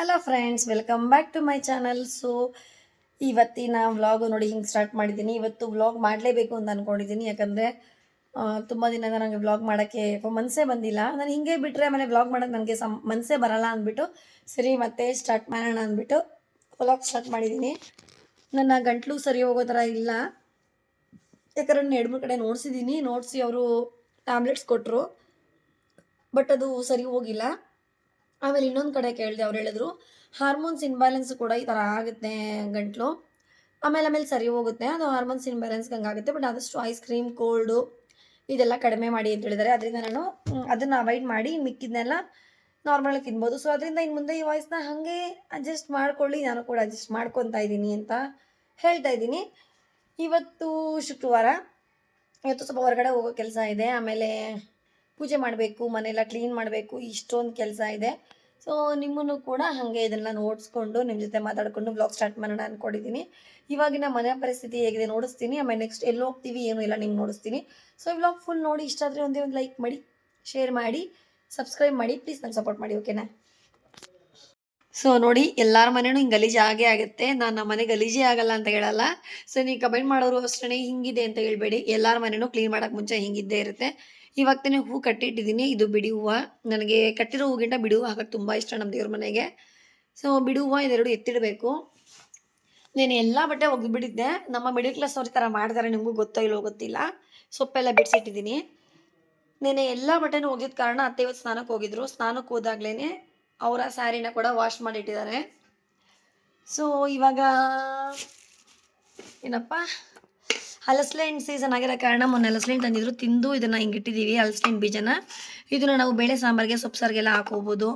Hello friends welcome back to my channel so ಇವತ್ತಿನ vlog ನೋಡಿ ಹಿಂಗೆ ಸ್ಟಾರ್ಟ್ ಮಾಡಿದ್ದೀನಿ. ಇವತ್ತು ವ್ಲಾಗ್ ಮಾಡಲೇಬೇಕು ಅಂತ ಅಂದ್ಕೊಂಡಿದ್ದೀನಿ ಯಾಕಂದರೆ ತುಂಬ ದಿನದ ನನಗೆ ವ್ಲಾಗ್ ಮಾಡೋಕ್ಕೆ ಮನಸ್ಸೇ ಬಂದಿಲ್ಲ. ನಾನು ಹಿಂಗೆ ಬಿಟ್ಟರೆ ಆಮೇಲೆ ವ್ಲಾಗ್ ಮಾಡೋಕ್ಕೆ ನನಗೆ ಸಮ್ ಮನಸ್ಸೇ ಬರಲ್ಲ ಅಂದ್ಬಿಟ್ಟು, ಸರಿ ಮತ್ತೆ ಸ್ಟಾರ್ಟ್ ಮಾಡೋಣ ಅಂದ್ಬಿಟ್ಟು ವ್ಲಾಗ್ ಸ್ಟಾರ್ಟ್ ಮಾಡಿದ್ದೀನಿ. ನನ್ನ ಗಂಟ್ಲು ಸರಿ ಹೋಗೋ ಥರ ಇಲ್ಲ. ಯಾಕಂದ್ರೆ ನಾನು ಎರಡು ಮೂರು ಕಡೆ ನೋಡಿಸಿದ್ದೀನಿ. ನೋಡಿಸಿ ಅವರು ಟ್ಯಾಬ್ಲೆಟ್ಸ್ ಕೊಟ್ಟರು ಬಟ್ ಅದು ಸರಿ ಹೋಗಿಲ್ಲ. ಆಮೇಲೆ ಇನ್ನೊಂದು ಕಡೆ ಕೇಳಿದೆ ಅವ್ರು ಹೇಳಿದ್ರು ಹಾರ್ಮೋನ್ಸ್ ಇನ್ಬ್ಯಾಲೆನ್ಸ್ ಕೂಡ ಈ ಥರ ಆಗುತ್ತೆ ಗಂಟ್ಲು. ಆಮೇಲೆ ಆಮೇಲೆ ಸರಿ ಹೋಗುತ್ತೆ, ಅದು ಹಾರ್ಮೋನ್ಸ್ ಇನ್ಬ್ಯಾಲೆನ್ಸ್ ಹಂಗಾಗುತ್ತೆ ಬಟ್ ಆದಷ್ಟು ಐಸ್ ಕ್ರೀಮ್ ಕೋಲ್ಡು ಇದೆಲ್ಲ ಕಡಿಮೆ ಮಾಡಿ ಅಂತ ಹೇಳಿದ್ದಾರೆ. ಅದರಿಂದ ನಾನು ಅದನ್ನು ಅವಾಯ್ಡ್ ಮಾಡಿ ಮಿಕ್ಕಿದ್ನೆಲ್ಲ ನಾರ್ಮಲಾಗಿ ತಿನ್ಬೋದು. ಸೊ ಅದರಿಂದ ಇನ್ನು ಮುಂದೆ ಈ ವಾಯ್ಸ್ನ ಹಾಗೆ ಅಡ್ಜಸ್ಟ್ ಮಾಡ್ಕೊಳ್ಳಿ, ನಾನು ಕೂಡ ಅಡ್ಜಸ್ಟ್ ಮಾಡ್ಕೊತಾ ಇದ್ದೀನಿ ಅಂತ ಹೇಳ್ತಾ ಇದ್ದೀನಿ. ಇವತ್ತು ಶುಕ್ರವಾರ, ಇವತ್ತು ಸ್ವಲ್ಪ ಹೊರಗಡೆ ಹೋಗೋ ಕೆಲಸ ಇದೆ. ಆಮೇಲೆ ಪೂಜೆ ಮಾಡಬೇಕು, ಮನೆಯೆಲ್ಲ ಕ್ಲೀನ್ ಮಾಡಬೇಕು, ಇಷ್ಟೊಂದು ಕೆಲಸ ಇದೆ. ಸೊ ನಿಮ್ಮನ್ನು ಕೂಡ ಹಾಗೆ ಇದನ್ನ ನೋಡಿಸ್ಕೊಂಡು ನಿಮ್ಮ ಜೊತೆ ಮಾತಾಡ್ಕೊಂಡು ಬ್ಲಾಗ್ ಸ್ಟಾರ್ಟ್ ಮಾಡೋಣ ಅಂದ್ಕೊಂಡಿದ್ದೀನಿ ಇವಾಗಿನ ಮನೆ ಪರಿಸ್ಥಿತಿ ಹೇಗಿದೆ ನೋಡಿಸ್ತೀನಿ. ಆಮೇಲೆ ನೆಕ್ಸ್ಟ್ ಎಲ್ಲಿ ಹೋಗ್ತೀವಿ ಏನು ಇಲ್ಲ ನಿಮ್ಗೆ ನೋಡಿಸ್ತೀನಿ. ಸೊ ಈ ಬ್ಲಾಗ್ ಫುಲ್ ನೋಡಿ ಇಷ್ಟ ಆದರೆ ಒಂದೇ ಒಂದು ಲೈಕ್ ಮಾಡಿ ಶೇರ್ ಮಾಡಿ ಸಬ್ಸ್ಕ್ರೈಬ್ ಮಾಡಿ ಪ್ಲೀಸ್ ನಂಗೆ ಸಪೋರ್ಟ್ ಮಾಡಿ ಓಕೆನಾ ಸೊ ನೋಡಿ ಎಲ್ಲರ ಮನೇನು ಹಿಂಗೆ ಗಲೀಜು ಆಗೇ ಆಗುತ್ತೆ. ನಾನು ನಮ್ಮ ಮನೆ ಗಲೀಜೇ ಆಗಲ್ಲ ಅಂತ ಹೇಳಲ್ಲ. ಸೊ ನೀವು ಕಮೆಂಟ್ ಮಾಡೋರು ಅಷ್ಟೇ ಹಿಂಗಿದೆ ಅಂತ ಹೇಳ್ಬೇಡಿ. ಎಲ್ಲರ ಮನೇನು ಕ್ಲೀನ್ ಮಾಡೋಕ್ಕೆ ಮುಂಚೆ ಹಿಂಗಿದ್ದೇ ಇರುತ್ತೆ. ಇವಾಗ ತಾನೇ ಹೂ ಕಟ್ಟಿಟ್ಟಿದ್ದೀನಿ. ಇದು ಬಿಡಿ ಹೂವು ನನಗೆ ಕಟ್ಟಿರೋ ಹೂಗಿಂತ ಬಿಡಿ ಹೂವು ಹಾಕೋಕ್ಕೆ ತುಂಬ ಇಷ್ಟ ನಮ್ಮ ದೇವ್ರ ಮನೆಗೆ. ಸೊ ಬಿಡಿ ಹೂವು ಇದೆರಡು ಎತ್ತಿಡಬೇಕು. ನೀನು ಎಲ್ಲ ಬಟ್ಟೆ ಒಗೆದ್ಬಿಟ್ಟಿದ್ದೆ. ನಮ್ಮ ಮಿಡಿಲ್ ಕ್ಲಾಸ್ ಅವ್ರ ಥರ ಮಾಡ್ತಾರೆ ನಿಮಗೂ ಗೊತ್ತೋ ಇಲ್ಲೋ ಗೊತ್ತಿಲ್ಲ. ಸೊಪ್ಪೆಲ್ಲ ಬಿಡಿಸಿಟ್ಟಿದ್ದೀನಿ. ನೆನೆ ಎಲ್ಲ ಬಟ್ಟೆನೂ ಒಗೆದ ಕಾರಣ ಅತ್ತೆ ಇವತ್ತು ಸ್ನಾನಕ್ಕೆ ಹೋಗಿದ್ರು. ಸ್ನಾನಕ್ಕೆ ಹೋದಾಗ್ಲೇ ಅವರ ಸ್ಯಾರಿನ ಕೂಡ ವಾಶ್ ಮಾಡಿಟ್ಟಿದ್ದಾರೆ. ಸೊ ಇವಾಗ ಏನಪ್ಪ? ಹಲಸಲೆ ಹಣ್ಣು ಸೀಸನ್ ಆಗಿರೋ ಕಾರಣ ಮೊನ್ನೆ ಹಲಸಲೆ ಹಣ್ಣು ತಂದಿದ್ರು. ತಿಂದು ಇದನ್ನು ಹಿಂಗೆ ಇಟ್ಟಿದ್ದೀವಿ ಹಲಸಲೆ ಹಣ್ಣು ಬೀಜನ. ಇದನ್ನು ನಾವು ಬೇಳೆ ಸಾಂಬಾರಿಗೆ, ಸೊಪ್ಪು ಸಾರಿಗೆಲ್ಲ ಹಾಕೋಬೋದು.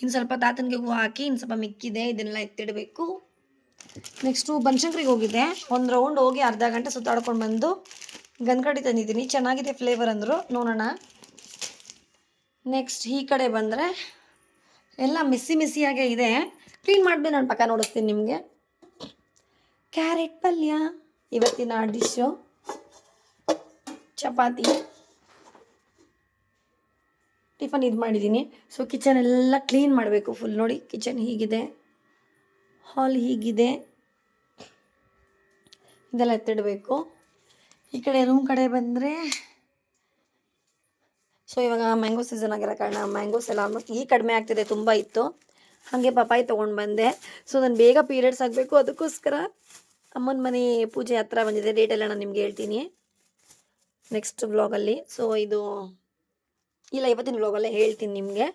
ಇನ್ನು ಸ್ವಲ್ಪ ತಾತನಿಗೆ ಹೂವು ಹಾಕಿ ಇನ್ನು ಸ್ವಲ್ಪ ಮಿಕ್ಕಿದೆ, ಇದನ್ನೆಲ್ಲ ಎತ್ತಿಡಬೇಕು. ನೆಕ್ಸ್ಟು ಬನಶಂಕರಿಗೆ ಹೋಗಿದ್ದೆ. ಒಂದು ರೌಂಡ್ ಹೋಗಿ ಅರ್ಧ ಗಂಟೆ ಸುತ್ತಾಡ್ಕೊಂಡು ಬಂದು ಗನ್ಕಡಿ ತಂದಿದ್ದೀನಿ. ಚೆನ್ನಾಗಿದೆ ಫ್ಲೇವರ್ ಅಂದರು. ನೋಡೋಣ. ನೆಕ್ಸ್ಟ್ ಈ ಕಡೆ ಬಂದರೆ ಎಲ್ಲ ಮಿಸ್ಸಿ ಮಿಸ್ಸಿಯಾಗೇ ಇದೆ. ಕ್ಲೀನ್ ಮಾಡಿದೆ ನಾನು ಪಕ್ಕ ನೋಡಿಸ್ತೀನಿ ನಿಮಗೆ. ಕ್ಯಾರೆಟ್ ಪಲ್ಯ. ಇವತ್ತಿನ ಡಿಶ್ಶು ಚಪಾತಿ. ಟಿಫನ್ ಇದು ಮಾಡಿದ್ದೀನಿ. ಸೊ ಕಿಚನ್ ಎಲ್ಲ ಕ್ಲೀನ್ ಮಾಡಬೇಕು ಫುಲ್ ನೋಡಿ ಕಿಚನ್ ಹೀಗಿದೆ. ಹಾಲ್ ಹೀಗಿದೆ. ಇದೆಲ್ಲ ಎತ್ತಿಡಬೇಕು. ಈ ಕಡೆ ರೂಮ್ ಕಡೆ ಬಂದರೆ ಸೊ ಇವಾಗ ಮ್ಯಾಂಗೋ ಸೀಸನ್ ಆಗಿರೋ ಕಾರಣ ಮ್ಯಾಂಗೋಸ್ ಎಲ್ಲ ಆಲ್ಮೋಸ್ಟ್ ಈ ಕಡಿಮೆ ಆಗ್ತಿದೆ, ತುಂಬ ಇತ್ತು. ಹಾಗೆ ಪಪಾಯಿ ತೊಗೊಂಡು ಬಂದೆ. ಸೊ ನಾನು ಬೇಗ ಪೀರಿಯಡ್ಸ್ ಆಗಬೇಕು. ಅದಕ್ಕೋಸ್ಕರ ಅಮ್ಮನ ಮನೆ ಪೂಜೆ ಹತ್ರ ಬಂದಿದೆ. ಡೇಟ್ ಎಲ್ಲ ನಾನು ನಿಮ್ಗೆ ಹೇಳ್ತೀನಿ. ನೆಕ್ಸ್ಟ್ ವ್ಲಾಗಲ್ಲಿ ಸೊ ಇದು, ಇಲ್ಲ, ಇವತ್ತಿನ ವ್ಲಾಗಲ್ಲೇ ಹೇಳ್ತೀನಿ ನಿಮಗೆ.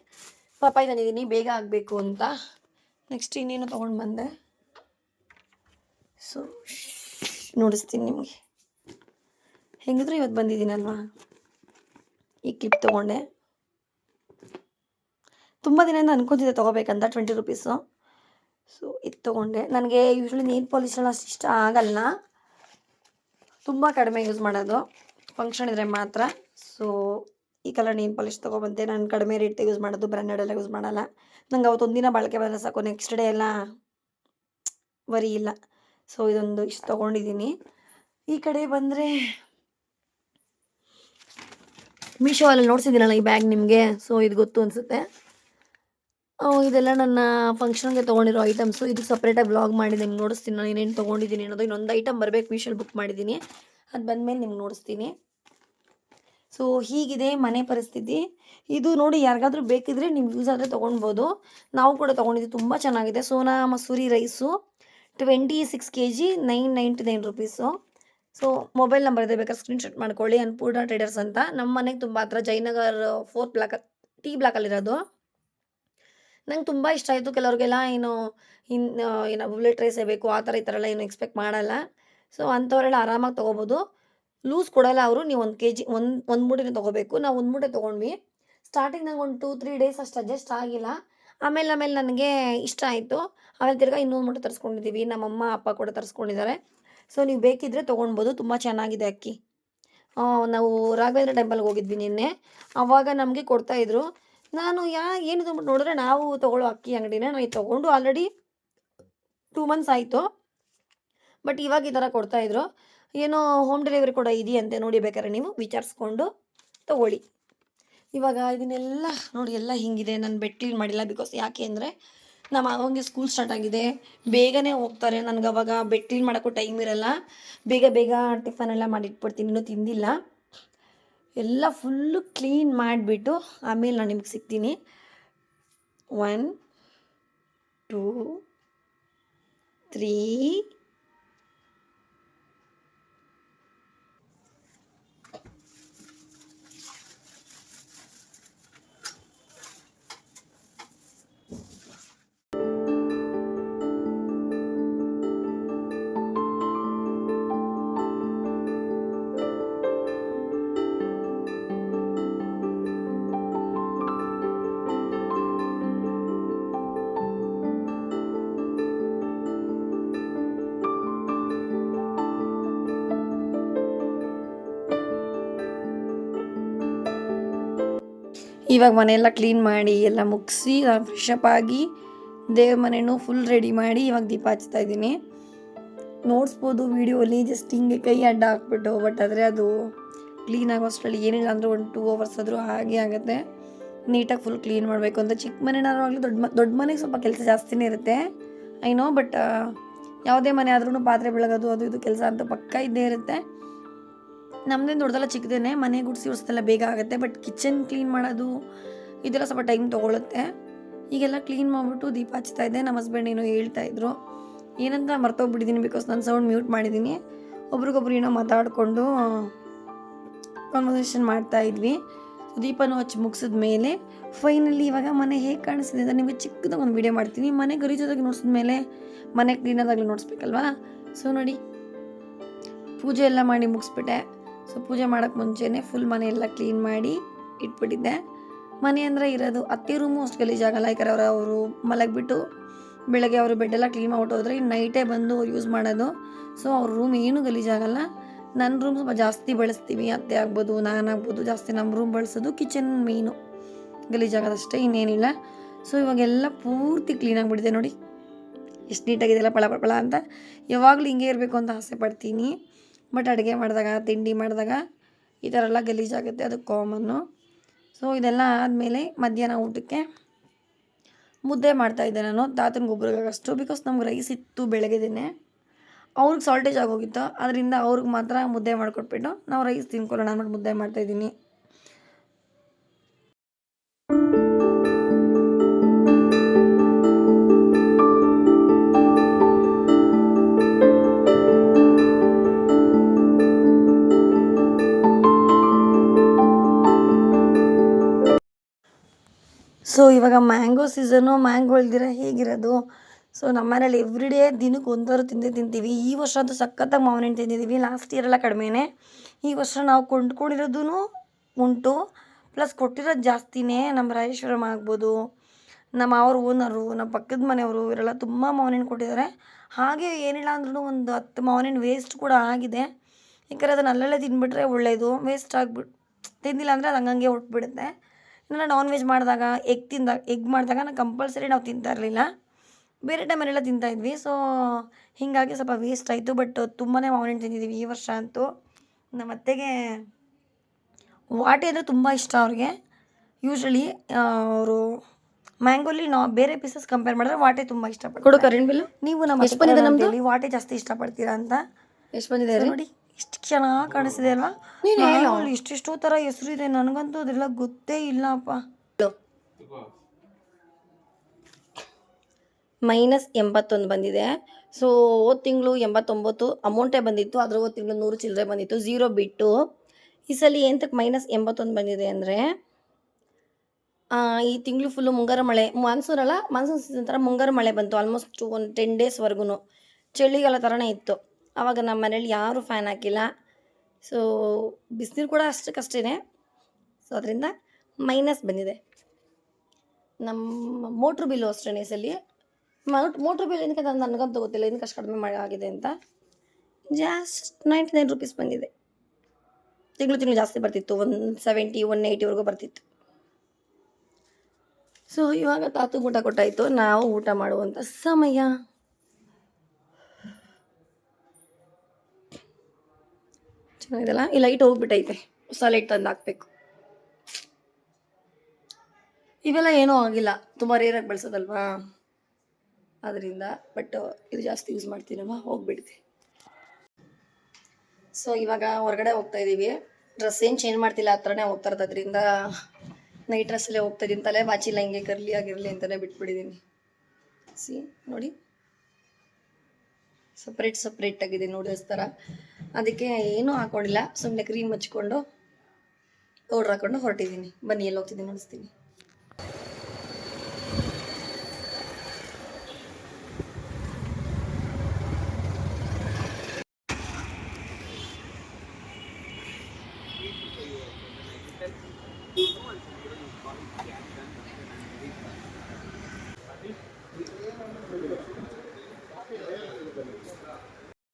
ಪಾಪ ತಂದಿದ್ದೀನಿ ಬೇಗ ಆಗಬೇಕು ಅಂತ. ನೆಕ್ಸ್ಟ್ ಇನ್ನೇನು ತೊಗೊಂಡು ಬಂದೆ. ಸೊ ನೋಡಿಸ್ತೀನಿ ನಿಮಗೆ. ಹೆಂಗಿದ್ರು ಇವತ್ತು ಬಂದಿದ್ದೀನಲ್ವಾ? ಈ ಕ್ಲಿಪ್ ತೊಗೊಂಡೆ. ತುಂಬ ದಿನದಿಂದ ಅನ್ಕೊತಿದ್ದೆ ತೊಗೋಬೇಕಂತ ಟ್ವೆಂಟಿ ರುಪೀಸು ಸೊ ಇದು ತೊಗೊಂಡೆ. ನನಗೆ ಯೂಶ್ವಲಿ ಪಾಲಿಶ್ ಎಲ್ಲ ಅಷ್ಟು ಇಷ್ಟ ಆಗಲ್ಲ. ತುಂಬ ಕಡಿಮೆ ಯೂಸ್ ಮಾಡೋದು. ಫಂಕ್ಷನ್ ಇದ್ರೆ ಮಾತ್ರ. ಸೊ ಈ ಕಲರ್ ನೀನು ಪಾಲಿಶ್ ತೊಗೊಬಂದೆ. ನಾನು ಕಡಿಮೆ ರೇಟ್ ಯೂಸ್ ಮಾಡೋದು ಬ್ರ್ಯಾಂಡೆಡ್ ಎಲ್ಲ ಯೂಸ್ ಮಾಡಲ್ಲ. ನಂಗೆ ಅವತ್ತು ಒಂದಿನ ಬಾಳಿಕೆ ಬಂದರೆ ಸಾಕು. ನೆಕ್ಸ್ಟ್ ಡೇ ಎಲ್ಲ ವರಿ ಇಲ್ಲ. ಸೊ ಇದೊಂದು ಇಷ್ಟು ತೊಗೊಂಡಿದ್ದೀನಿ ಈ ಕಡೆ ಬಂದರೆ ಮೀಶೋ ಅಲ್ಲಿ ನೋಡ್ಸಿದ್ದೀನಲ್ಲ ಈ ಬ್ಯಾಗ್ ನಿಮಗೆ? ಸೊ ಇದು ಗೊತ್ತು ಅನಿಸುತ್ತೆ. ಇದೆಲ್ಲ ನನ್ನ ಫಂಕ್ಷನ್ಗೆ ತೊಗೊಂಡಿರೋ ಐಟಮ್ಸು ಇದು ಸಪ್ರೇಟಾಗಿ ಬ್ಲಾಗ್ ಮಾಡಿ ನಿಮ್ಗೆ ನೋಡಿಸ್ತೀನಿ. ನಾನು ಏನೇನು ತೊಗೊಂಡಿದ್ದೀನಿ ಅನ್ನೋದು ಇನ್ನೊಂದು ಐಟಮ್ ಬರಬೇಕು ಮೀಶೋಲ್ಲಿ ಬುಕ್ ಮಾಡಿದ್ದೀನಿ. ಅದು ಬಂದಮೇಲೆ ನಿಮ್ಗೆ ನೋಡಿಸ್ತೀನಿ. ಸೊ ಹೀಗಿದೆ ಮನೆ ಪರಿಸ್ಥಿತಿ. ಇದು ನೋಡಿ ಯಾರಿಗಾದರೂ ಬೇಕಿದ್ರೆ ನೀವು ಯೂಸ್ ಆದರೆ ತೊಗೊಳ್ಬೋದು. ನಾವು ಕೂಡ ತೊಗೊಂಡಿದ್ದೀವಿ ತುಂಬ ಚೆನ್ನಾಗಿದೆ. Sona Masoori rice twenty six K G nine ninety nine rupees so mobile number ಇದೆ, ಬೇಕಾದ್ರೆ ಸ್ಕ್ರೀನ್ಶಾಟ್ ಮಾಡ್ಕೊಳ್ಳಿ. ಅನ್ನಪೂರ್ಣ ಟ್ರೇಡರ್ಸ್ ಅಂತ. ನಮ್ಮ ಮನೆಗೆ ತುಂಬ ಹತ್ರ ಜಯನಗರ್ ಫೋರ್ತ್ ಬ್ಲಾಕ್ ಟಿ ಬ್ಲಾಕಲ್ಲಿರೋದು ನಂಗೆ ತುಂಬ ಇಷ್ಟ ಆಯಿತು ಕೆಲವ್ರಿಗೆಲ್ಲ ಏನು ಇನ್ನು ಏನೋ ಬುಲೆಟ್ ರೈಸೇ ಬೇಕು, ಆ ಥರ ಈ ಥರ ಎಲ್ಲ ಏನು ಎಕ್ಸ್ಪೆಕ್ಟ್ ಮಾಡಲ್ಲ. ಸೊ ಅಂಥವರೆಲ್ಲ ಆರಾಮಾಗಿ ತೊಗೋಬೋದು. ಲೂಸ್ ಕೊಡಲ್ಲ ಅವರು, ನೀವು ಒಂದು ಕೆ ಜಿ ಒಂದು ಒಂದು ಮೂಟೆನೇ ತೊಗೋಬೇಕು. ನಾವು ಒಂದು ಮೂಟೆ ತೊಗೊಂಡ್ವಿ. ಸ್ಟಾರ್ಟಿಂಗ್ ನಂಗೆ ಒಂದು ಟೂ ತ್ರೀ ಡೇಸ್ ಅಷ್ಟು ಅಡ್ಜಸ್ಟ್ ಆಗಿಲ್ಲ. ಆಮೇಲೆ ಆಮೇಲೆ ನನಗೆ ಇಷ್ಟ ಆಯಿತು. ಆಮೇಲೆ ತಿರ್ಗಾ ಇನ್ನೊಂದು ಮೂಟೆ ತರಿಸ್ಕೊಂಡಿದ್ದೀವಿ ನಮ್ಮಮ್ಮ, ಅಪ್ಪ ಕೂಡ ತರಿಸ್ಕೊಂಡಿದ್ದಾರೆ ಸೊ ನೀವು ಬೇಕಿದ್ದರೆ ತೊಗೊಳ್ಬೋದು ತುಂಬ ಚೆನ್ನಾಗಿದೆ ಅಕ್ಕಿ. ನಾವು ರಾಘವೇಂದ್ರ ಟೆಂಪಲ್ಗೆ ಹೋಗಿದ್ವಿ ನಿನ್ನೆ. ಆವಾಗ ನಮಗೆ ಕೊಡ್ತಾಯಿದ್ರು ನಾನು ಯಾ, ಏನು ಅಂದ್ಬಿಟ್ಟು ನೋಡಿದ್ರೆ ನಾವು ತೊಗೊಳ್ಳೋ ಅಕ್ಕಿ ಅಂಗಡಿನ ನಾನು ತೊಗೊಂಡು ಆಲ್ರೆಡಿ ಟೂ ಮಂತ್ಸ್ ಆಯಿತು. ಬಟ್ ಇವಾಗ ಈ ಥರ ಕೊಡ್ತಾಯಿದ್ರು ಏನೋ ಹೋಮ್ ಡೆಲಿವರಿ ಕೂಡ ಇದೆಯಂತೆ ನೋಡಿ ಬೇಕಾದ್ರೆ ನೀವು ವಿಚಾರಿಸ್ಕೊಂಡು ತೊಗೊಳ್ಳಿ. ಇವಾಗ ಇದನ್ನೆಲ್ಲ ನೋಡಿ ಎಲ್ಲ ಹಿಂಗಿದೆ. ನಾನು ಬೆಡ್ ಕ್ಲೀನ್ ಮಾಡಿಲ್ಲ ಬಿಕಾಸ್ ಯಾಕೆ ಅಂದರೆ ನಮ್ಮ ಅವಂಗೆ ಸ್ಕೂಲ್ ಸ್ಟಾರ್ಟ್ ಆಗಿದೆ. ಬೇಗನೆ ಹೋಗ್ತಾರೆ. ನನಗೆ ಅವಾಗ ಬೆಡ್ ಕ್ಲೀನ್ ಮಾಡೋಕ್ಕೂ ಟೈಮ್ ಇರಲ್ಲ. ಬೇಗ ಬೇಗ ಟಿಫನ್ ಎಲ್ಲ ಮಾಡಿಟ್ಬಿಡ್ತೀನಿ ಇನ್ನೂ ತಿಂದಿಲ್ಲ. ಎಲ್ಲ ಫುಲ್ಲು ಕ್ಲೀನ್ ಮಾಡಿಬಿಟ್ಟು ಆಮೇಲೆ ನಾನು ನಿಮ್ಗೆ ಸಿಗ್ತೀನಿ. ಒನ್ ಟೂ ತ್ರೀ ಇವಾಗ ಮನೆಯೆಲ್ಲ ಕ್ಲೀನ್ ಮಾಡಿ, ಎಲ್ಲ ಮುಗಿಸಿ ನಾನು ಫ್ರೆಶ್ ಅಪ್ ಆಗಿ ದೇವ್ರ ಮನೆಯೂ ಫುಲ್ ರೆಡಿ ಮಾಡಿ ಇವಾಗ ದೀಪ ಹಚ್ತಾ ಇದ್ದೀನಿ. ನೋಡಿಸ್ಬೋದು ವೀಡಿಯೋಲಿ ಜಸ್ಟ್ ಹಿಂಗೆ ಕೈ ಅಡ್ಡ ಹಾಕ್ಬಿಟ್ಟು ಬಟ್ ಆದರೆ ಅದು ಕ್ಲೀನ್ ಆಗೋಷ್ಟರಲ್ಲಿ ಏನಿಲ್ಲ ಅಂದರೆ ಒಂದು ಟೂ ಅವರ್ಸ್ ಆದರೂ ಹಾಗೆ ಆಗುತ್ತೆ. ನೀಟಾಗಿ ಫುಲ್ ಕ್ಲೀನ್ ಮಾಡಬೇಕು ಅಂತ ಚಿಕ್ಕ ಮನೆನಾದ್ರು ದೊಡ್ಡ ಮ, ದೊಡ್ಡ ಮನೆಗೆ ಸ್ವಲ್ಪ ಕೆಲಸ ಜಾಸ್ತಿನೇ ಇರುತ್ತೆ. ಐ ನೋ ಬಟ್ ಯಾವುದೇ ಮನೆ ಆದ್ರೂ ಪಾತ್ರೆ ಬೆಳಗೋದು, ಅದು ಇದು ಕೆಲಸ ಅಂತ ಪಕ್ಕ ಇದ್ದೇ ಇರುತ್ತೆ. ನಮ್ಮದೇನು ದೊಡ್ಡದಲ್ಲ ಚಿಕ್ಕದೇನೆ, ಮನೆ ಗುಡಿಸಿ ಉಡಿಸ್ದೆಲ್ಲ ಬೇಗ ಆಗುತ್ತೆ ಬಟ್ ಕಿಚನ್ ಕ್ಲೀನ್ ಮಾಡೋದು ಇದೆಲ್ಲ ಸ್ವಲ್ಪ ಟೈಮ್ ತೊಗೊಳುತ್ತೆ. ಈಗೆಲ್ಲ ಕ್ಲೀನ್ ಮಾಡಿಬಿಟ್ಟು ದೀಪ ಹಚ್ತಾ ಇದ್ದೆ ನಮ್ಮ ಹಸ್ಬೆಂಡ್ ಏನೋ ಹೇಳ್ತಾ ಇದ್ರು. ಏನಂತ ಮರ್ತೋಗ್ಬಿಟ್ಟಿದ್ದೀನಿ ಬಿಕಾಸ್ ನಾನು ಸೌಂಡ್ ಮ್ಯೂಟ್ ಮಾಡಿದ್ದೀನಿ ಒಬ್ರಿಗೊಬ್ರು ಏನೋ ಮಾತಾಡಿಕೊಂಡು ಕಾನ್ವರ್ಸೇಷನ್ ಮಾಡ್ತಾ ಇದ್ವಿ. ದೀಪನೂ ಹಚ್ಚಿ ಮುಗಿಸಿದ ಮೇಲೆ ಫೈನಲಿ ಇವಾಗ ಮನೆ ಹೇಗೆ ಕಾಣಿಸ್ತಿದೆ ಅಂತ ನಿಮಗೆ ಚಿಕ್ಕದಾಗ ಒಂದು ವಿಡಿಯೋ ಮಾಡ್ತೀನಿ. ಮನೆ ಗರಿ ಜೊತೆಗೆ ನೋಡಿಸಿದ ಮೇಲೆ ಮನೆ ಕ್ಲೀನಾದಾಗಲಿ ನೋಡಿಸ್ಬೇಕಲ್ವಾ? ಸೊ ನೋಡಿ, ಪೂಜೆ ಎಲ್ಲ ಮಾಡಿ ಮುಗಿಸ್ಬಿಟ್ಟೆ. ಸೊ ಪೂಜೆ ಮಾಡೋಕ್ಕೆ ಮುಂಚೆನೇ ಫುಲ್ ಮನೆಯೆಲ್ಲ ಕ್ಲೀನ್ ಮಾಡಿ ಇಟ್ಬಿಟ್ಟಿದ್ದೆ. ಮನೆ ಅಂದರೆ ಇರೋದು ಅತ್ತೆ ರೂಮು ಅಷ್ಟು ಗಲೀಜಾಗಲ್ಲ ಯಾಕಂದ್ರೆ ಅವರು ಅವರು ಮಲಗಿಬಿಟ್ಟು ಬೆಳಗ್ಗೆ ಅವರು ಬೆಡ್ಡೆಲ್ಲ ಕ್ಲೀನ್ ಹೋದ್ರೆ ಇನ್ನು ನೈಟೇ ಬಂದು ಯೂಸ್ ಮಾಡೋದು. ಸೊ ಅವ್ರ ರೂಮ್ ಏನೂ ಗಲೀಜಾಗಲ್ಲ ನನ್ನ ರೂಮ್ ಸ್ವಲ್ಪ ಜಾಸ್ತಿ ಬಳಸ್ತೀವಿ, ಅತ್ತೆ ಆಗ್ಬೋದು, ನಾನು ಆಗ್ಬೋದು, ಜಾಸ್ತಿ ನಮ್ಮ ರೂಮ್ ಬಳಸೋದು ಕಿಚನ್ ಮೇನು ಗಲೀಜಾಗೋದಷ್ಟೇ ಇನ್ನೇನಿಲ್ಲ. ಸೊ ಇವಾಗೆಲ್ಲ ಪೂರ್ತಿ ಕ್ಲೀನ್ ಆಗಿಬಿಟ್ಟಿದೆ ನೋಡಿ. ಎಷ್ಟು ನೀಟಾಗಿದೆಯಲ್ಲ ಪಳ ಪಳ ಅಂತ. ಯಾವಾಗಲೂ ಹಿಂಗೆ ಇರಬೇಕು ಅಂತ ಆಸೆ ಪಡ್ತೀನಿ. ಬಟ್ ಅಡುಗೆ ಮಾಡಿದಾಗ, ತಿಂಡಿ ಮಾಡಿದಾಗ ಈ ಥರ ಎಲ್ಲ ಗಲೀಜಾಗುತ್ತೆ ಅದು ಕಾಮನ್ನು. ಸೊ ಇದೆಲ್ಲ ಆದಮೇಲೆ ಮಧ್ಯಾಹ್ನ ಊಟಕ್ಕೆ ಮುದ್ದೆ ಮಾಡ್ತಾಯಿದ್ದೆ ನಾನು ತಾತನ ಒಬ್ರಿಗಾಗಷ್ಟು ಬಿಕಾಸ್ ನಮ್ಗೆ ರೈಸ್ ಇತ್ತು ಬೆಳಗ್ಗೆದೇನೆ. ಅವ್ರಿಗೆ ಸಾಲ್ಟೇಜ್ ಆಗೋಗಿತ್ತು. ಅದರಿಂದ ಅವ್ರಿಗೆ ಮಾತ್ರ ಮುದ್ದೆ ಮಾಡಿಕೊಟ್ಬಿಟ್ಟು ನಾವು ರೈಸ್ ತಿನ್ಕೊಳ್ಳೋಣ ಅಂದ್ಬಿಟ್ಟು ಮುದ್ದೆ ಮಾಡ್ತಾಯಿದ್ದೀನಿ ಸೊ ಇವಾಗ ಮ್ಯಾಂಗೋ ಸೀಸನು ಮ್ಯಾಂಗೋ ಇಲ್ದಿರ ಹೇಗಿರೋದು? ಸೊ ನಮ್ಮ ಮನೇಲಿ ಎವ್ರಿ ಡೇ ದಿನಕ್ಕೆ ಒಂದಾದ್ರು ತಿಂದೇ ತಿಂತೀವಿ. ಈ ವರ್ಷ ಅಂತೂ ಸಖತ್ತಾಗಿ ಮಾವಿನ ಹಣ್ಣು ತಿಂದಿದ್ದೀವಿ ಲಾಸ್ಟ್ ಇಯರ್ ಎಲ್ಲ ಕಡಿಮೆನೇ. ಈ ವರ್ಷ ನಾವು ಕೊಂಡ್ಕೊಂಡಿರೋದೂ ಉಂಟು. ಪ್ಲಸ್ ಕೊಟ್ಟಿರೋದು ಜಾಸ್ತಿನೇ ನಮ್ಮ ರಾಜೇಶ್ವರಮ್ಮ ಆಗ್ಬೋದು. ನಮ್ಮ ಅವ್ರ ಓನರು ನಮ್ಮ ಪಕ್ಕದ ಮನೆಯವರು ಇವರೆಲ್ಲ ತುಂಬ ಮಾವಿನ ಕೊಟ್ಟಿದ್ದಾರೆ. ಹಾಗೆ ಏನಿಲ್ಲ ಅಂದ್ರೂ ಒಂದು ಹತ್ತು ಮಾವಿನ ವೇಸ್ಟ್ ಕೂಡ ಆಗಿದೆ. ಯಾಕಂದರೆ ಅದನ್ನು ಅಲ್ಲಲ್ಲೇ ತಿಂದ್ಬಿಟ್ರೆ ಒಳ್ಳೆಯದು ವೇಸ್ಟ್ ಆಗಿಬಿಟ್ಟು ತಿಂದಿಲ್ಲ ಅಂದರೆ ಅದು ಹಂಗಂಗೆ ಹೊಟ್ಬಿಡುತ್ತೆ. ಇನ್ನು ನಾನ್ ವೆಜ್ ಮಾಡಿದಾಗ ಎಗ್ ತಿಂದಾಗ ಎಗ್ ಮಾಡಿದಾಗ ನಾನು ಕಂಪಲ್ಸರಿ ನಾವು ತಿಂತಾ ಇರಲಿಲ್ಲ. ಬೇರೆ ಟೈಮಲ್ಲೆಲ್ಲ ತಿಂತಾ ಇದ್ವಿ. ಸೊ ಹೀಗಾಗಿ ಸ್ವಲ್ಪ ವೇಸ್ಟ್ ಆಯಿತು. ಬಟ್ ತುಂಬಾ ಮಾವಿನ ಹಣ್ಣು ತಿಂದಿದ್ದೀವಿ ಈ ವರ್ಷ ಅಂತೂ. ನಮ್ಮ ಅತ್ತೆಗೆ ವಾಟೆ ಅಂದರೆ ತುಂಬ ಇಷ್ಟ ಅವ್ರಿಗೆ. ಯೂಶ್ವಲಿ ಅವರು ಮ್ಯಾಂಗೋಲಿ ನಾ ಬೇರೆ ಪೀಸಸ್ ಕಂಪೇರ್ ಮಾಡಿದ್ರೆ ವಾಟೆ ತುಂಬ ಇಷ್ಟಪಡ್ತಾರೆ. ಕರೆಂಟ್ ಬಿಲ್ ನೀವು ನಮ್ಮ ಎಷ್ಟು ಬಂದಿದೆ ವಾಟೆ ಜಾಸ್ತಿ ಇಷ್ಟಪಡ್ತೀರಾ ಅಂತ. ಎಷ್ಟು ಬಂದಿದೆ ನೋಡಿ. ಎಷ್ಟು ಚೆನ್ನಾಗಿ ಕಾಣಿಸಿದೆ ಅಲ್ವಾ? ಮ್ಯಾಂಗೋಲಿ ಇಷ್ಟೆಷ್ಟೋ ಥರ ಹೆಸರು ಇದೆ ನನಗಂತೂ ಅದೆಲ್ಲ ಗೊತ್ತೇ ಇಲ್ಲಪ್ಪ. ಮೈನಸ್ ಎಂಬತ್ತೊಂದು ಬಂದಿದೆ. ಸೊ ಹೋದ ತಿಂಗಳು ಎಂಬತ್ತೊಂಬತ್ತು ಅಮೌಂಟೇ ಬಂದಿತ್ತು. ಅದ್ರ ಹೋದ ತಿಂಗಳು ನೂರು ಚಿಲ್ಲರೆ ಬಂದಿತ್ತು. ಝೀರೋ ಬಿಟ್ಟು. ಈ ಸಲ ಎಂತಕ್ಕೆ ಮೈನಸ್ ಎಂಬತ್ತೊಂದು ಬಂದಿದೆ ಅಂದರೆ ಈ ತಿಂಗಳು ಫುಲ್ಲು ಮುಂಗಾರು ಮಳೆ. ಮಾನ್ಸೂನ್ ಅಲ್ಲ ಮಾನ್ಸೂನ್ ಸೀಸನ್ ಥರ ಮುಂಗಾರು ಮಳೆ ಬಂತು. ಆಲ್ಮೋಸ್ಟ್ ಒಂದು ಟೆನ್ ಡೇಸ್ವರೆಗೂ ಚಳಿಗಾಲ ಥರನೇ ಇತ್ತು. ಆವಾಗ ನಮ್ಮ ಮನೇಲಿ ಯಾರೂ ಫ್ಯಾನ್ ಹಾಕಿಲ್ಲ ಸೊ ಬಿಸಿನೀರು ಕೂಡ ಅಷ್ಟಕ್ಕಷ್ಟೇ ಸೊ ಅದರಿಂದ ಮೈನಸ್ ಬಂದಿದೆ. ನಮ್ಮ ಮೋಟ್ರ್ ಬಿಲ್ಲು ಅಷ್ಟೇ ಸಲ. ಮೋಟ್ರ್ ಬಿಲ್ ಏನಕ್ಕೆ ನಾನು ನನಗಂತೂ ಗೊತ್ತಿಲ್ಲ. ಏನಕ್ಕೆ ಅಷ್ಟು ಕಡಿಮೆ ಮಳೆ ಆಗಿದೆ ಅಂತ. ಜಾಸ್ಟ್ ನೈಂಟಿ ನೈನ್ ರುಪೀಸ್ ಬಂದಿದೆ. ತಿಂಗಳು ತಿಂಗಳು ಜಾಸ್ತಿ ಬರ್ತಿತ್ತು. ಒನ್ ಸೆವೆಂಟಿ ಒನ್ ಏಯ್ಟಿವರೆಗೂ ಬರ್ತಿತ್ತು. ಸೊ ಇವಾಗ ತಾತು ಊಟ ಕೊಟ್ಟಾಯಿತು. ನಾವು ಊಟ ಮಾಡುವಂಥ ಸಮಯ. ಚೆನ್ನಾಗಿದೆಲ್ಲ ಈ ಲೈಟ್ ಹೋಗ್ಬಿಟ್ಟೈತೆ. ಹೊಸ ಲೈಟ್ ತಂದು ಹಾಕ್ಬೇಕು. ಇವೆಲ್ಲ ಏನೂ ಆಗಿಲ್ಲ. ತುಂಬ ರೇರಾಗಿ ಬಳಸೋದಲ್ವಾ? ಅದರಿಂದ ಬಟ್ ಇದು ಜಾಸ್ತಿ ಯೂಸ್ ಮಾಡ್ತೀನಲ್ವಾ ಹೋಗ್ಬಿಡ್ತೆ ಸೊ ಇವಾಗ ಹೊರಗಡೆ ಹೋಗ್ತಾ ಇದ್ದೀವಿ ಡ್ರೆಸ್ ಏನು ಚೇಂಜ್ ಮಾಡ್ತಿಲ್ಲ ಆ ಥರನೇ ಹೋಗ್ತಾ ಇರೋದ್ರಿಂದ ನೈಟ್ ಡ್ರೆಸ್ಸಲ್ಲೇ ಹೋಗ್ತಾ ಇದ್ದೀನಿ ತಲೆ ಬಾಚಿಲ್ಲ, ಹಿಂಗೆ ಕರ್ಲಿ ಆಗಿರಲಿ ಅಂತಲೇ ಬಿಟ್ಬಿಟ್ಟಿದ್ದೀನಿ ಸಿ ನೋಡಿ. ಸಪ್ರೇಟ್ ಸಪ್ರೇಟ್ ಆಗಿದೆ ನೂಡಲ್ಸ್ ಥರ ಅದಕ್ಕೆ ಏನೂ ಹಾಕೊಂಡಿಲ್ಲ. ಸುಮ್ಮನೆ ಕ್ರೀಮ್ ಹಚ್ಕೊಂಡು ಪೌಡ್ರ್ ಹಾಕೊಂಡು ಹೊರಟಿದ್ದೀನಿ. ಬನ್ನಿ ಎಲ್ಲಿ ಹೋಗ್ತಿದ್ದೀನಿ ನೋಡಿಸ್ತೀನಿ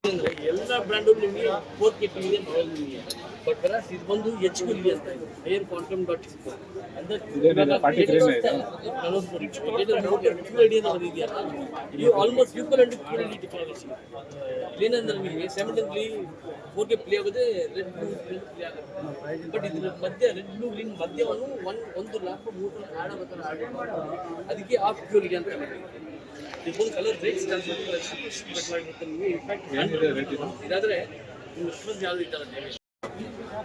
ಅಂದ್ರೆ ಎಲ್ಲ ಬ್ರ್ಯಾಂಡು ನಿಮಗೆ ಫೋರ್ ಕೆ ಟಿ ಇದೆ ಮಾಡೆಲ್ ನಿಮಗೆ ಬಟ್ ವರಾಸ್ ಇದು ಬಂದು ಎಚ್ ಡಿ ಅಂತ ಇದೆ ಹೈಯರ್ ಕ್ವಾಂಟಮ್ ಡಾಟ್ ಅಂದ್ರೆ ಇದು ಆಲ್ಮೋಸ್ಟ್ ಈಕ್ವಲ್ ಅಂಡ್ ಕ್ಯೂರಿಟಿ ಟೆಕ್ನಾಲಜಿ ಏನಂದ್ರೆ ನಿಮಗೆ ಸೆವೆಂಟನ್ಲಿ ಫೋರ್ ಕೆ ಪ್ಲೇ ಆಗೋದೇ ರೆಡ್ ಬ್ಲೂ ಪ್ಲೇ ಆಗುತ್ತೆ. ಬಟ್ ಇದ್ರ ಮಧ್ಯ ರೆಡ್ ಬ್ಲೂ ಗ್ರೀನ್ ಮಧ್ಯವನ್ನು ಒನ್ ಒಂದು ಲಾಕ್ ಮೂರು ಆಡ್ ಆಗೋ ಆಡ್ ಅದಕ್ಕೆ ಆಫ್ ಕ್ಯೂರಿಟಿ ಅಂತ ಇದೊಂದು ಕಲರ್ ಬಟ್ ಮಾಡಿರುತ್ತೆ ನಿಮಗೆ ಇನ್ಫ್ಯಾಕ್ಟ್ ಇದಾದ್ರೆ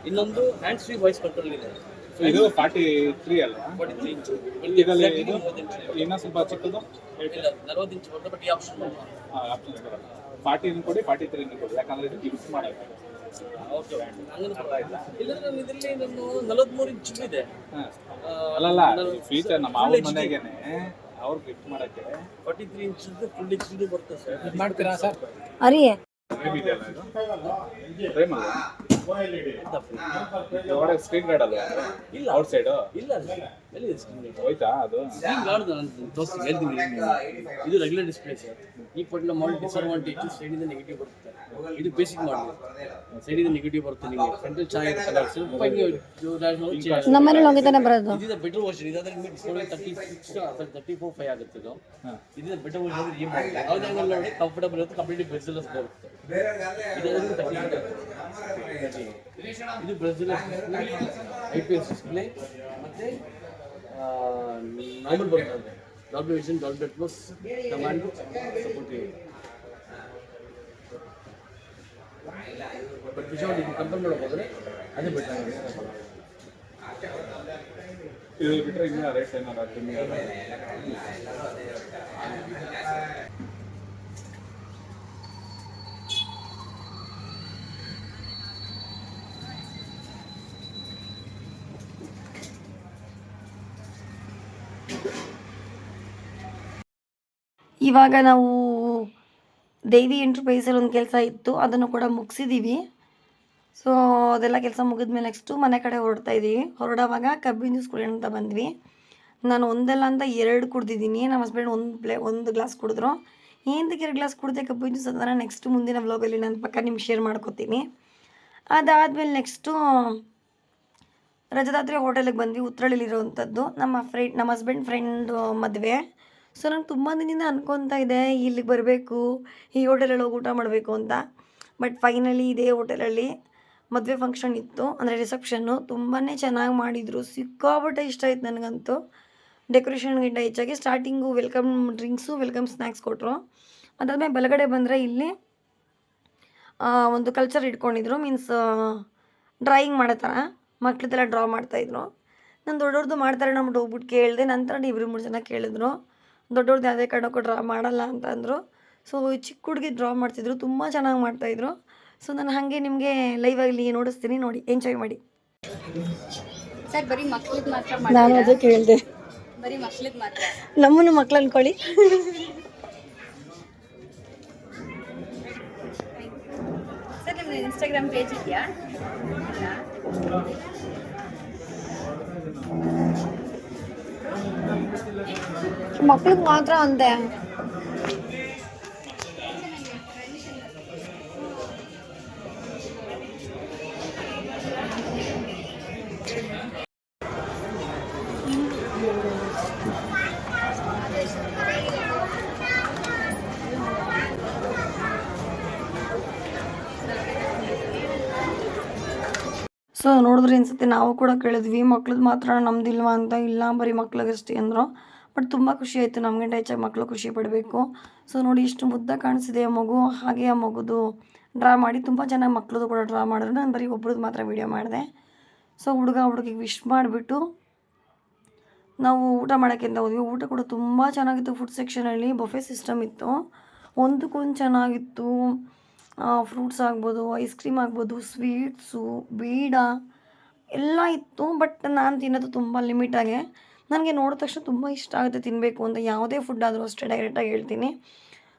ಇನ್ನೊಂದು ಹ್ಯಾಂಡ್ ಫ್ರೀ ವಾಯ್ಸ್ ಕಂಟ್ರೋಲ್ ಇದೆ. ಇದು ಫಾರ್ಟಿ ತ್ರೀ ಅಲ್ಲ ಫಾರ್ಟಿ ತ್ರೀ ಇಂಚು ಇದರಲ್ಲಿ ಇದು ಇನ್ನೂ ಸ್ವಲ್ಪ ಚಿಕ್ಕದು? ಇಲ್ಲ ನಲವತ್ತು ಇಂಚು ಬರ್ತದೆ ಬಟ್ ಈ ಆಪ್ಷನ್ ಆಪ್ಷನ್ ಬರಲ್ಲ ಫಾರ್ಟಿನೂ ಕೊಡಿ ಫಾರ್ಟಿ ತ್ರೀ ಕೊಡಿ. ಯಾಕಂದ್ರೆ ಇದು ಯೂಸ್ ಮಾಡೋದು ಓಕೆ ಇಲ್ಲದ್ರೆ ನಾನು ಇದರಲ್ಲಿ ನಾನು ನಲವತ್ಮೂರು ಇಂಚು ಇದೆ. ಹಾಂ. ಅಲ್ಲಲ್ಲ ಫೀಚರ್ ನಮ್ಮ ಮಾವನ ಮನೆಗೇನೆ ಅವ್ರು ಗಿಫ್ಟ್ ಮಾಡಕ್ಕೆ. ಫಾರ್ಟಿ ತ್ರೀ ಇಂಚ್ ಫುಲ್ ಬರ್ತದೆ ಸರ್. ಮಾಡ್ತೀರಾ ಸರ್? ಅರಿ ಸ್ಕ್ರೀನ್ ಗಾರ್ಡ್ ಅಲ್ವಾ ಇಲ್ಲ. ಔಟ್ ಸೈಡು ಇಲ್ಲ ಸ್ಕ್ರೀನ್ ಹೋಯ್ತಾ ಅದು ಸ್ಕ್ರೀನ್ ಗಾರ್ಡ್ ನಾನು ತೋರಿಸ್ತೀನಿ ಹೇಳ್ತೀನಿ ಇದು ರೆಗ್ಯುಲರ್ ಡಿಸ್ಪ್ಲೇ ಸರ್ ಈ ಪಟ್ಟಿನ ಮಾಡಲ್ ಡಿಸ್ಅಡ್ವಾಂಟೇಜ್ ಸೈಡಿಂದ ನೆಗೆಟಿವ್ ಬರುತ್ತೆ ಇದು ಬೇಸಿಕ್ ಮಾಡಲ್ ಸೈಡಿಂದ ನೆಗೆಟಿವ್ ಬರುತ್ತೆ ನಿಮಗೆ. ಫ್ರಂಟ್ ಚೆನ್ನಾಗಿದೆ ಕಲರ್ಸ್ ಹಿಂಗೆ ನಮ್ಮನೇಲಿ ಹೋಗಿದ್ದಾನೆ ಬರೋದು. ಇದು ಬೆಟರ್ ವರ್ಷನ್ ಇದಾದ್ರೆ ನಿಮಗೆ discount thirty six thirty four five ಆಗುತ್ತೆ ಇದು. ಇದು ಬೆಟರ್ ವರ್ಷನ್ ಏನು ಮಾಡುತ್ತೆ ಯಾವ್ದು ನೋಡಿ ಕಂಫರ್ಟಬಲ್ ಇರುತ್ತೆ ಕಂಪ್ಲೀಟ್ಲಿ ಬ್ರೆಸಿಲಸ್ ಬರುತ್ತೆ. ಇದು bezelless I P S display ಮತ್ತೆ ನಾರ್ಮಲ್ ಬರ್ತದೆ Dolby vision Dolby Atmos command support ಇದೆ ಬಟ್ ವಿಷಯ ಇದು ಕಂಪೇರ್ ಅದೇ ಬೆಟರ್ ಬಿಟ್ಟರೆ ರೇಟ್ ಏನಾರ ಕಮ್ಮಿ ಇವಾಗ ನಾವು ದೇವಿ ಎಂಟರ್ಪ್ರೈಸಲ್ಲಿ ಒಂದು ಕೆಲಸ ಇತ್ತು, ಅದನ್ನು ಕೂಡ ಮುಗಿಸಿದ್ದೀವಿ ಸೊ ಅದೆಲ್ಲ ಕೆಲಸ ಮುಗಿದ್ಮೇಲೆ ನೆಕ್ಸ್ಟು ಮನೆ ಕಡೆ ಹೊರಡ್ತಾ ಇದ್ದೀವಿ ಹೊರಡೋವಾಗ ಕಬ್ಬಿನ ಜ್ಯೂಸ್ ಕುಡಿಯೋಣ ಅಂತ ಬಂದ್ವಿ. ನಾನು ಒಂದಲ್ಲ ಅಂತ ಎರಡು ಕುಡ್ದಿದ್ದೀನಿ. ನಮ್ಮ ಹಸ್ಬೆಂಡ್ ಒಂದು ಪ್ಲೇ ಒಂದು ಗ್ಲಾಸ್ ಕುಡಿದ್ರು. ಏನಕ್ಕೆ ಎರಡು ಗ್ಲಾಸ್ ಕುಡಿದೆ ಕಬ್ಬಿನ ಜ್ಯೂಸ್ ಅದನ್ನು ನೆಕ್ಸ್ಟ್ ಮುಂದಿನ ವ್ಲಾಗಲ್ಲಿ ನಾನು ಪಕ್ಕ ನಿಮ್ಗೆ ಶೇರ್ ಮಾಡ್ಕೋತೀನಿ. ಅದಾದಮೇಲೆ ನೆಕ್ಸ್ಟು ರಜದಾತ್ರಿ ಹೋಟೆಲಿಗೆ ಬಂದ್ವಿ. ಉತ್ರಳ್ಳಿಲಿರೋವಂಥದ್ದು ನಮ್ಮ ಫ್ರೆಂಡ್ ನಮ್ಮ ಹಸ್ಬೆಂಡ್ ಫ್ರೆಂಡ್ ಮದುವೆ. ಸೊ ನಂಗೆ ತುಂಬ ದಿನದಿಂದ ಅನ್ಕೊತಾ ಇದೆ, ಇಲ್ಲಿಗೆ ಬರಬೇಕು, ಈ ಹೋಟೆಲಲ್ಲಿ ಹೋಗಿ ಊಟ ಮಾಡಬೇಕು ಅಂತ. ಬಟ್ ಫೈನಲಿ ಇದೇ ಹೋಟೆಲಲ್ಲಿ ಮದುವೆ ಫಂಕ್ಷನ್ ಇತ್ತು. ಅಂದರೆ ರಿಸೆಪ್ಷನ್ನು ತುಂಬಾ ಚೆನ್ನಾಗಿ ಮಾಡಿದರು. ಸಿಕ್ಕಾಪಟ್ಟೆ ಇಷ್ಟ ಆಯ್ತು ನನಗಂತೂ. ಡೆಕೋರೇಷನ್ಗಿಂತ ಹೆಚ್ಚಾಗಿ starting welcome drinks welcome snacks ಕೊಟ್ಟರು ಅದಾದಮೇಲೆ ಬಲಗಡೆ ಬಂದರೆ ಇಲ್ಲಿ ಒಂದು ಕಲ್ಚರ್ ಇಟ್ಕೊಂಡಿದ್ರು. ಮೀನ್ಸ್ ಡ್ರಾಯಿಂಗ್ ಮಾಡೋ ಥರ. ಮಕ್ಳದ್ದೆಲ್ಲ ಡ್ರಾ ಮಾಡ್ತಾಯಿದ್ರು ನಾನು ದೊಡ್ಡವ್ರದ್ದು ಮಾಡ್ತಾರೆ ನಮ್ಮ ಹೋಗ್ಬಿಟ್ಟು ಕೇಳಿದೆ, ನಂತರ ಇಬ್ಬರು ಮೂರು ಜನ ಕೇಳಿದ್ರು. ದೊಡ್ಡವ್ರದ್ದು ಯಾವುದೇ ಕಾರಣಕ್ಕೂ ಡ್ರಾ ಮಾಡಲ್ಲ ಅಂತ ಅಂದರು. ಸೊ ಚಿಕ್ಕ ಹುಡುಗಿ ಡ್ರಾ ಮಾಡ್ತಿದ್ರು ತುಂಬ ಚೆನ್ನಾಗಿ ಮಾಡ್ತಾಯಿದ್ರು. ಸೊ ನಾನು ಹಾಗೆ ನಿಮಗೆ ಲೈವ್ ಆಗಲಿ ನೋಡಿಸ್ತೀನಿ ನೋಡಿ ಎಂಜಾಯ್ ಮಾಡಿ. ಸರ್ ಬರೀ ಮಕ್ಳಿಗೆ ಮಾತ್ರ ನಾನು ಅದು ಕೇಳಿದೆ. ಬರೀ ಮಕ್ಳಿಗೆ ಮಾತ್ರ? ನಮ್ಮನ್ನು ಮಕ್ಳು ಅನ್ಕೊಳ್ಳಿ. ಸರ್ ನಿಮ್ದು ಇನ್ಸ್ಟಾಗ್ರಾಮ್ ಪೇಜ್ ಇದೆಯಾ? ಮಕ್ಳಿಗೆ ಮಾತ್ರ ಅಂದೆ ಸೊ ನೋಡಿದ್ರೆ ಅನ್ಸುತ್ತೆ ನಾವು ಕೂಡ ಕೇಳಿದ್ವಿ ಮಕ್ಳದ್ದು ಮಾತ್ರ ನಮ್ದಿಲ್ವಾ ಅಂತ. ಇಲ್ಲ ಬರೀ ಮಕ್ಳಿಗಷ್ಟೇ ಅಂದರು. ಬಟ್ ತುಂಬ ಖುಷಿ ಆಯಿತು ನಮಗಿಂತ ಹೆಚ್ಚಾಗಿ ಮಕ್ಕಳು ಖುಷಿ ಪಡಬೇಕು. ಸೊ ನೋಡಿ ಇಷ್ಟು ಮುದ್ದ ಕಾಣಿಸಿದೆ ಆ ಮಗು, ಹಾಗೆ ಆ ಮಗುದು ಡ್ರಾ ಮಾಡಿ, ತುಂಬ ಚೆನ್ನಾಗಿ ಮಕ್ಳದ್ದು ಕೂಡ ಡ್ರಾ ಮಾಡಿದ್ರು. ನಾನು ಬರೀ ಒಬ್ರದ್ದು ಮಾತ್ರ ವೀಡಿಯೋ ಮಾಡಿದೆ. ಸೊ ಹುಡುಗ ಹುಡುಗಿಗೆ ವಿಶ್ ಮಾಡಿಬಿಟ್ಟು ನಾವು ಊಟ ಮಾಡೋಕ್ಕಿಂತ ಹೋದ್ವಿ. ಊಟ ಕೂಡ ತುಂಬ ಚೆನ್ನಾಗಿತ್ತು. ಫುಡ್ ಸೆಕ್ಷನಲ್ಲಿ ಬಫೆ ಸಿಸ್ಟಮ್ ಇತ್ತು. ಒಂದಕ್ಕೊಂದು ಚೆನ್ನಾಗಿತ್ತು. ಫ್ರೂಟ್ಸ್ ಆಗ್ಬೋದು ಐಸ್ ಕ್ರೀಮ್ ಆಗ್ಬೋದು ಸ್ವೀಟ್ಸು ಬೀಡ ಎಲ್ಲ ಇತ್ತು ಬಟ್ ನಾನು ತಿನ್ನೋದು ತುಂಬ ಲಿಮಿಟಾಗೆ ನನಗೆ ನೋಡಿದ ತಕ್ಷಣ ತುಂಬ ಇಷ್ಟ ಆಗುತ್ತೆ ತಿನ್ನಬೇಕು ಅಂತ. ಯಾವುದೇ ಫುಡ್ ಆದರೂ ಅಷ್ಟೇ ಡೈರೆಕ್ಟಾಗಿ ಹೇಳ್ತೀನಿ.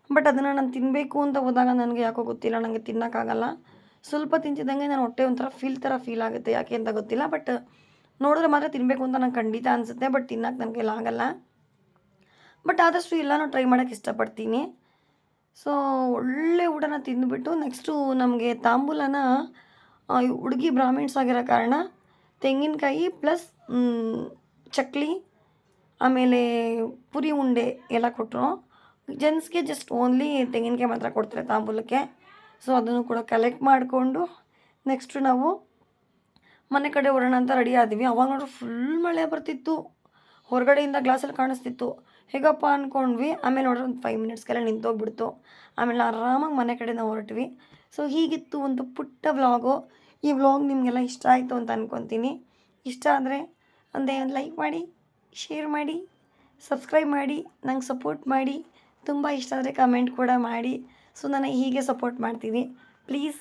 ಬಟ್ ಅದನ್ನು ನಾನು ತಿನ್ನಬೇಕು ಅಂತ ಹೋದಾಗ ನನಗೆ ಯಾಕೋ ಗೊತ್ತಿಲ್ಲ ನನಗೆ ತಿನ್ನೋಕ್ಕಾಗಲ್ಲ ಸ್ವಲ್ಪ ತಿಂತಿದ್ದಂಗೆ ನಾನು ಹೊಟ್ಟೆ ಒಂಥರ ಫೀಲ್ ಥರ ಫೀಲ್ ಆಗುತ್ತೆ, ಯಾಕೆ ಅಂತ ಗೊತ್ತಿಲ್ಲ. ಬಟ್ ನೋಡಿದ್ರೆ ಮಾತ್ರ ತಿನ್ನಬೇಕು ಅಂತ ನಂಗೆ ಖಂಡಿತ ಅನಿಸುತ್ತೆ ಬಟ್ ತಿನ್ನೋಕೆ ನನಗೆ ಆಗಲ್ಲ. ಬಟ್ ಆದಷ್ಟು ಎಲ್ಲನೂ ಟ್ರೈ ಮಾಡೋಕ್ಕೆ ಇಷ್ಟಪಡ್ತೀನಿ. ಸೊ, ಒಳ್ಳೆ ಊಟನ ತಿಂದುಬಿಟ್ಟು ನೆಕ್ಸ್ಟು ನಮಗೆ ತಾಂಬೂಲನ ಹುಡುಗಿ ಬ್ರಾಹ್ಮಿಣ್ಸ್ ಆಗಿರೋ ಕಾರಣ ತೆಂಗಿನಕಾಯಿ ಪ್ಲಸ್ ಚಕ್ಲಿ, ಆಮೇಲೆ ಪುರಿ ಉಂಡೆ ಎಲ್ಲ ಕೊಟ್ಟರು ಜೆಂಟ್ಸ್ಗೆ ಜಸ್ಟ್ ಓನ್ಲಿ ತೆಂಗಿನಕಾಯಿ ಮಾತ್ರ ಕೊಡ್ತಾರೆ ತಾಂಬೂಲಕ್ಕೆ. ಸೊ, ಅದನ್ನು ಕೂಡ ಕಲೆಕ್ಟ್ ಮಾಡಿಕೊಂಡು ನೆಕ್ಸ್ಟು ನಾವು ಮನೆ ಕಡೆ ಹೊರೋಣ ಅಂತ ರೆಡಿ ಆದ್ವಿ. ಅವಾಗ ನೋಡ್ರಿ ಫುಲ್ ಮಳೆ ಬರ್ತಿತ್ತು. ಹೊರಗಡೆಯಿಂದ ಗ್ಲಾಸಲ್ಲಿ ಕಾಣಿಸ್ತಿತ್ತು. ಹೇಗಪ್ಪ ಅಂದ್ಕೊಂಡ್ವಿ ಆಮೇಲೆ ನೋಡ್ರಿ ಒಂದು ಫೈವ್ ಮಿನಿಟ್ಸ್ಗೆಲ್ಲ ನಿಂತೋಗ್ಬಿಡ್ತು. ಆಮೇಲೆ ಆರಾಮಾಗಿ ಮನೆ ಕಡೆ ನಾವು ಹೊರಟ್ವಿ. ಸೊ ಹೀಗಿತ್ತು ಒಂದು ಪುಟ್ಟ ವ್ಲಾಗು. ಈ ವ್ಲಾಗ್ ನಿಮಗೆಲ್ಲ ಇಷ್ಟ ಆಯಿತು ಅಂತ ಅಂದ್ಕೊತೀನಿ ಇಷ್ಟ ಆದರೆ ಒಂದೇ ಒಂದು ಲೈಕ್ ಮಾಡಿ ಶೇರ್ ಮಾಡಿ ಸಬ್ಸ್ಕ್ರೈಬ್ ಮಾಡಿ, ನಂಗೆ ಸಪೋರ್ಟ್ ಮಾಡಿ. ತುಂಬ ಇಷ್ಟ ಆದರೆ ಕಮೆಂಟ್ ಕೂಡ ಮಾಡಿ. ಸೊ ನಾನು ಹೀಗೆ ಸಪೋರ್ಟ್ ಮಾಡ್ತೀನಿ. ಪ್ಲೀಸ್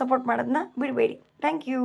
ಸಪೋರ್ಟ್ ಮಾಡೋದನ್ನ ಬಿಡಬೇಡಿ. Thank you